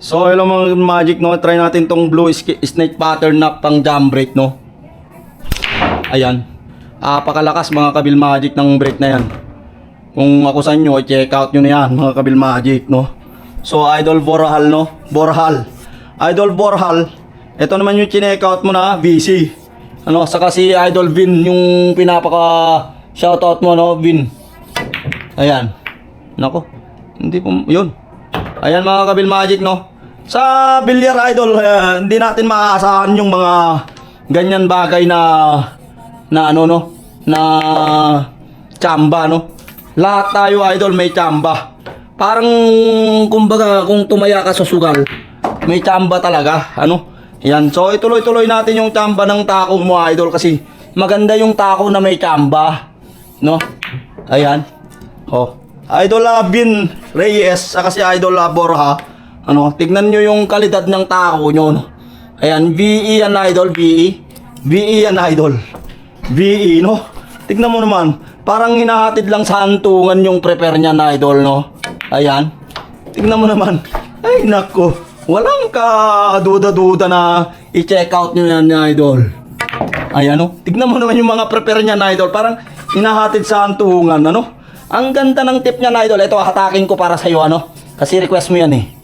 So, hello mga magic, no? Try natin tong blue snake pattern na pang jam brake, no? Ayan. Apakalakas mga kabil magic ng brake na yan. Kung ako sa inyo, check out nyo na yan, mga kabil magic, no? So, Idol Borhal, no? Borhal. Idol Borhal. Ito naman yung check out mo na, VC. Ano, saka si Idol Vin, yung pinapaka shoutout mo, no? Vin. Ayan. Nako. Hindi po, yun. Ayan mga kabil magic, no? Sa Bilyar Idol, eh, hindi natin maaasahan yung mga ganyan bagay na na ano no? Na chamba no? Lahat tayo idol may chamba. Parang kumbaga kung tumaya ka sa sugal may chamba talaga ano? Yan. So ituloy-tuloy natin yung chamba ng tako mo idol kasi maganda yung tako na may chamba no? Ayan. Oh. Idol uh, Bin Reyes saka si idol uh, Borja ano tignan nyo yung kalidad ng tako nyo no ayan VE yan idol VE VE yan idol VE, no? Tignan mo naman, parang hinahatid lang sa hantungan yung prepare niya na idol, no? Ayan. Tignan mo naman. Ay, nako. Walang kaduda-duda na i-check out nyo yan idol. Ayan, no? Tignan mo naman yung mga prepare niya na idol. Parang hinahatid sa hantungan, ano? Ang ganda ng tip niya na idol. Ito, hatakin ko para sa'yo, ano? Kasi request mo yan, eh.